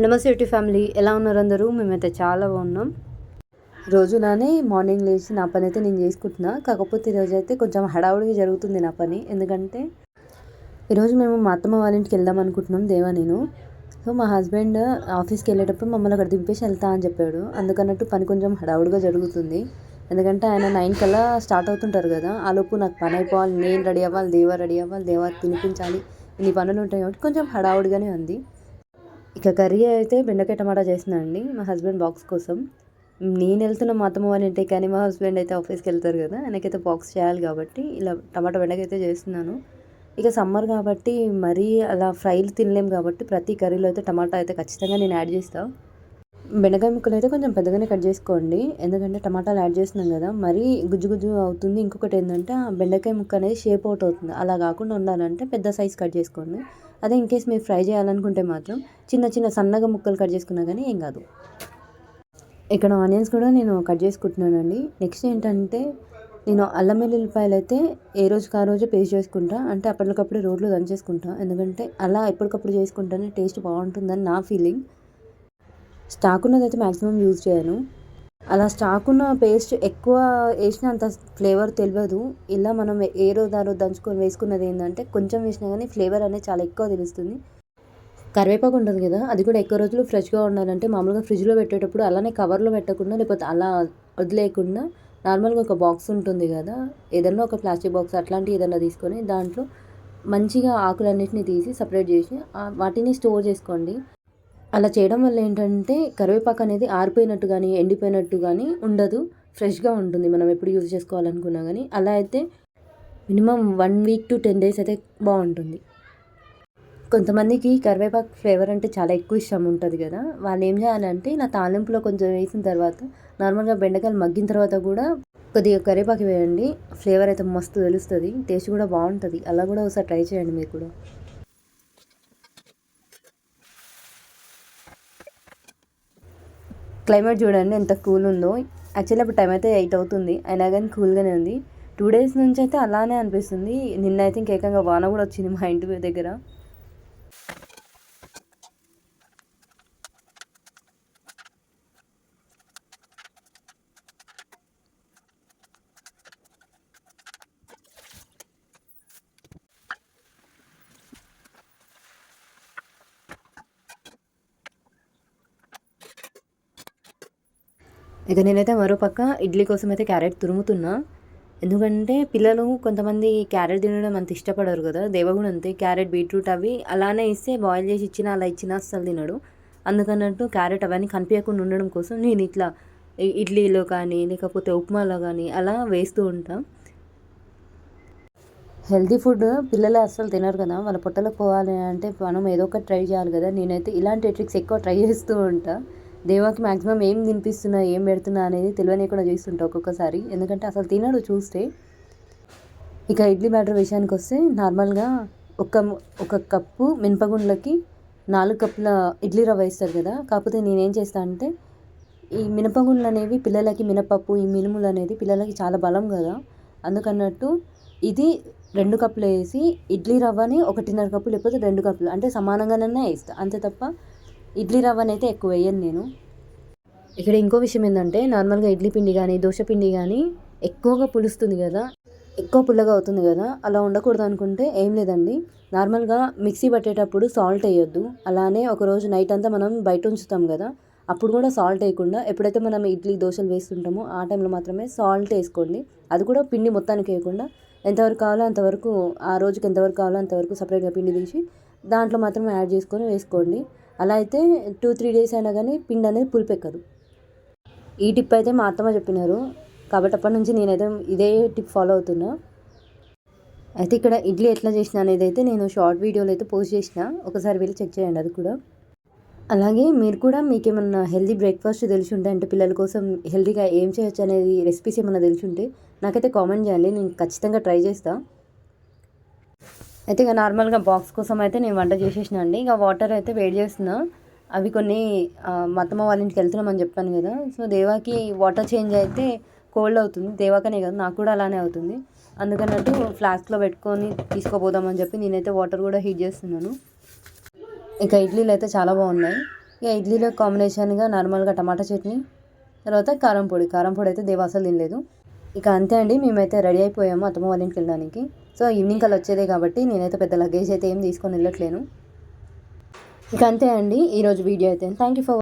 నమస్తే UT family. ఎలా ఉన్నారు అందరూ? మేమైతే చాలా బాగున్నాం. రోజులానే మార్నింగ్ లేచి నా పని అయితే నేను చేసుకుంటున్నా. కాకపోతే ఈరోజు అయితే కొంచెం హడావుడిగా జరుగుతుంది నా పని. ఎందుకంటే ఈరోజు మేము మా అత్తమ్మ వాళ్ళ ఇంటికి వెళ్దాం అనుకుంటున్నాం దేవా నేను సో మా హస్బెండ్ ఆఫీస్కి వెళ్ళేటప్పుడు మమ్మల్ని అక్కడ దింపేసి వెళ్తా అని చెప్పాడు. అందుకన్నట్టు పని కొంచెం హడావుడిగా జరుగుతుంది. ఎందుకంటే ఆయన నైన్ కల్లా స్టార్ట్ అవుతుంటారు కదా. ఆ లోపు నాకు పని అయిపోవాలి నేను రెడీ అవ్వాలి దేవా రెడీ అవ్వాలి దేవా తినిపించాలి. ఇన్ని పనులు ఉంటాయి కాబట్టి కొంచెం హడావుడిగానే ఉంది. ఇక కర్రీ అయితే బెండకాయ టమాటా చేసినానండి మా హస్బెండ్ బాక్స్ కోసం. నేను వెళ్తున్న మా అత్తమ్మ వాళ్ళ ఇంటికి కానీ మా హస్బెండ్ అయితే ఆఫీస్కి వెళ్తారు కదా ఆయనకైతే బాక్స్ చేయాలి కాబట్టి ఇలా టమాటా బెండకాయ అయితే చేస్తున్నాను. ఇక సమ్మర్ కాబట్టి మరీ అలా ఫ్రైలు తినలేం కాబట్టి ప్రతి కర్రీలో అయితే టమాటా అయితే ఖచ్చితంగా నేను యాడ్ చేస్తాను బెండకాయ ముక్కలు అయితే కొంచెం పెద్దగానే కట్ చేసుకోండి ఎందుకంటే టమాటాలు యాడ్ చేస్తున్నాం కదా మరీ గుజ్జు గుజ్జు అవుతుంది. ఇంకొకటి ఏంటంటే ఆ బెండకాయ ముక్క అనేది షేప్ అవుట్ అవుతుంది. అలా కాకుండా ఉండాలంటే పెద్ద సైజ్ కట్ చేసుకోండి. అదే ఇన్ కేస్ మీరు ఫ్రై చేయాలనుకుంటే మాత్రం చిన్న చిన్న సన్నగా ముక్కలు కట్ చేసుకున్నా కానీ ఏం కాదు. ఇక్కడ ఆనియన్స్ కూడా నేను కట్ చేసుకుంటున్నానండి. నెక్స్ట్ ఏంటంటే నేను అల్లం వెల్లుల్లిపాయలు అయితే ఏ రోజుకి ఆ రోజే పేస్ట్ చేసుకుంటా. అంటే అప్పటికప్పుడు రోడ్లు దంచేసుకుంటా. ఎందుకంటే అలా ఎప్పటికప్పుడు చేసుకుంటేనే టేస్ట్ బాగుంటుందని నా ఫీలింగ్ స్టాక్ ఉన్నదైతే మ్యాక్సిమం యూజ్ చేయను. అలా స్టాక్ ఉన్న పేస్ట్ ఎక్కువ వేసినంత ఫ్లేవర్ తెలియదు ఇలా మనం ఏ రోజు ఆ రోజు దంచుకొని వేసుకున్నది ఏంటంటే కొంచెం వేసినా కానీ ఫ్లేవర్ అనేది చాలా ఎక్కువ తెలుస్తుంది. కరివేపాకు ఉంటుంది కదా అది కూడా ఎక్కువ రోజులు ఫ్రెష్గా ఉండాలంటే మామూలుగా ఫ్రిడ్జ్లో పెట్టేటప్పుడు అలానే కవర్లో పెట్టకుండా లేకపోతే అలా వదిలేయకుండా నార్మల్గా ఒక బాక్స్ ఉంటుంది కదా ఏదన్నా ఒక ప్లాస్టిక్ బాక్స్ అట్లాంటివి ఏదన్నా తీసుకొని దాంట్లో మంచిగా ఆకులన్నిటిని తీసి సపరేట్ చేసి వాటిని స్టోర్ చేసుకోండి. అలా చేయడం వల్ల ఏంటంటే కరివేపాకు అనేది ఆరిపోయినట్టు కానీ ఎండిపోయినట్టు కానీ ఉండదు. ఫ్రెష్గా ఉంటుంది. మనం ఎప్పుడు యూజ్ చేసుకోవాలనుకున్నా కానీ అలా అయితే minimum one week to ten days అయితే బాగుంటుంది. కొంతమందికి కరివేపాకు ఫ్లేవర్ అంటే చాలా ఎక్కువ ఇష్టం ఉంటుంది కదా. వాళ్ళు ఏం చేయాలంటే నా తాలింపులో కొంచెం వేసిన తర్వాత నార్మల్గా బెండకాయలు మగ్గిన తర్వాత కూడా కొద్దిగా కరివేపాకు వేయండి. ఫ్లేవర్ అయితే మస్తు తెలుస్తుంది. టేస్ట్ కూడా బాగుంటుంది. అలా కూడా ఒకసారి ట్రై చేయండి మీరు కూడా. క్లైమేట్ చూడండి ఎంత కూల్ ఉందో. యాక్చువల్లీ అప్పుడు టైం అయితే ఎయిట్ అవుతుంది. అయినా కానీ కూల్గానే ఉంది. టూ డేస్ నుంచి అయితే అలానే అనిపిస్తుంది. నిన్న అయితే ఇంకేకంగా వాన కూడా వచ్చింది మా ఇంటి దగ్గర. ఇక నేనైతే మరోపక్క ఇడ్లీ కోసం అయితే క్యారెట్ తురుముతున్నా. ఎందుకంటే పిల్లలు కొంతమంది క్యారెట్ తినడం అంత ఇష్టపడరు కదా దేవగుణ అంతే. క్యారెట్ బీట్రూట్ అవి అలానే ఇస్తే బాయిల్ చేసి ఇచ్చినా అలా ఇచ్చినా అస్సలు తినడు. అందుకన్నట్టు క్యారెట్ అవన్నీ కనిపించకుండా ఉండడం కోసం నేను ఇట్లా ఇడ్లీలో కానీ లేకపోతే ఉప్మాలో కానీ అలా వేస్తూ ఉంటాను హెల్తీ ఫుడ్ పిల్లలు అస్సలు తినరు కదా వాళ్ళ పొట్టలకు పోవాలి అంటే మనం ఏదో ఒకటి ట్రై చేయాలి కదా. నేనైతే ఇలాంటి ట్రిక్స్ ఎక్కువ ట్రై చేస్తూ ఉంటాను దేవాకి మ్యాక్సిమం ఏం తినిపిస్తున్నా ఏం పెడుతున్నా అనేది తెలియనికుండా చేస్తుంటా ఒక్కొక్కసారి. ఎందుకంటే అసలు తినడు చూస్తే. ఇక ఇడ్లీ బ్యాటర్ విషయానికి వస్తే నార్మల్గా ఒక ఒక కప్పు మినపగుండ్లకి నాలుగు కప్పుల ఇడ్లీ రవ్వ వేస్తారు కదా. కాకపోతే నేనేం చేస్తాను అంటే ఈ మినపగుండ్లు అనేవి పిల్లలకి మినపప్పు ఈ మినుములు అనేది పిల్లలకి చాలా బలం కదా. అందుకన్నట్టు ఇది రెండు కప్పులు వేసి ఇడ్లీ రవ్వని ఒకటిన్నర కప్పు లేకపోతే రెండు కప్పులు అంటే సమానంగానే వేస్తాను అంతే తప్ప ఇడ్లీ రవ్వనైతే ఎక్కువ వేయను నేను. ఇక్కడ ఇంకో విషయం ఏంటంటే నార్మల్గా ఇడ్లీ పిండి కానీ దోశ పిండి కానీ ఎక్కువగా పులుస్తుంది కదా ఎక్కువ పుల్లగా అవుతుంది కదా అలా ఉండకూడదు అనుకుంటే ఏం లేదండి. నార్మల్గా మిక్సీ పట్టేటప్పుడు సాల్ట్ వేయొద్దు. అలానే ఒకరోజు నైట్ అంతా మనం బయట ఉంచుతాం కదా అప్పుడు కూడా సాల్ట్ వేయకుండా ఎప్పుడైతే మనం ఇడ్లీ దోశలు వేస్తుంటామో ఆ టైంలో మాత్రమే సాల్ట్ వేసుకోండి. అది కూడా పిండి మొత్తానికి వేయకుండా ఎంతవరకు కావాలో అంతవరకు ఆ రోజుకి ఎంతవరకు కావాలో అంతవరకు సపరేట్గా పిండి తీసి దాంట్లో మాత్రమే యాడ్ చేసుకొని వేసుకోండి. అలా అయితే టూ త్రీ డేస్ అయినా కానీ పిండి అనేది పులిపెక్కదు. ఈ టిప్ అయితే మా అత్తమ్మ చెప్పినారు. కాబట్టి అప్పటి నుంచి నేనైతే ఇదే టిప్ ఫాలో అవుతున్నా. అయితే ఇక్కడ ఇడ్లీ ఎట్లా చేసిన అనేది అయితే నేను షార్ట్ వీడియోలో అయితే పోస్ట్ చేసిన. ఒకసారి వెళ్ళి చెక్ చేయండి అది కూడా. అలాగే మీరు కూడా మీకు ఏమన్నా హెల్దీ బ్రేక్ఫాస్ట్ తెలిసి ఉంటే అంటే పిల్లల కోసం హెల్దీగా ఏం చేయొచ్చు అనేది రెసిపీస్ ఏమన్నా తెలిసి ఉంటే నాకైతే కామెంట్ చేయండి. నేను ఖచ్చితంగా ట్రై చేస్తాను అయితే ఇక నార్మల్గా బాక్స్ కోసం అయితే నేను వంట చేసేసిన అండి. ఇక వాటర్ అయితే వేడి చేస్తున్నా. అవి కొన్ని మత్తమ్మ వాళ్ళ ఇంటికి వెళ్తున్నామని చెప్పాను కదా. సో దేవాకి వాటర్ చేంజ్ అయితే కోల్డ్ అవుతుంది. దేవాకనే కదా నాకు కూడా అలానే అవుతుంది. అందుకన్నట్టు ఫ్లాస్క్లో పెట్టుకొని తీసుకోపోదామని చెప్పి నేనైతే వాటర్ కూడా హీట్ చేస్తున్నాను. ఇక ఇడ్లీలు అయితే చాలా బాగున్నాయి. ఇక ఇడ్లీలో కాంబినేషన్గా నార్మల్గా టమాటా చట్నీ తర్వాత కారం పొడి. కారం పొడి అయితే దేవాసలు తినలేదు. ఇక అంతే అండి మేమైతే రెడీ అయిపోయాము అత్తమ్మ వాళ్ళ ఇంటికి వెళ్ళడానికి. సో ఈవినింగ్ కల్లా వచ్చేదే కాబట్టి నేనైతే పెద్ద లగేజ్ అయితే ఏం తీసుకొని వెళ్ళట్లేను. ఇక అంతే అండి ఈరోజు వీడియో అయితే. Thank you for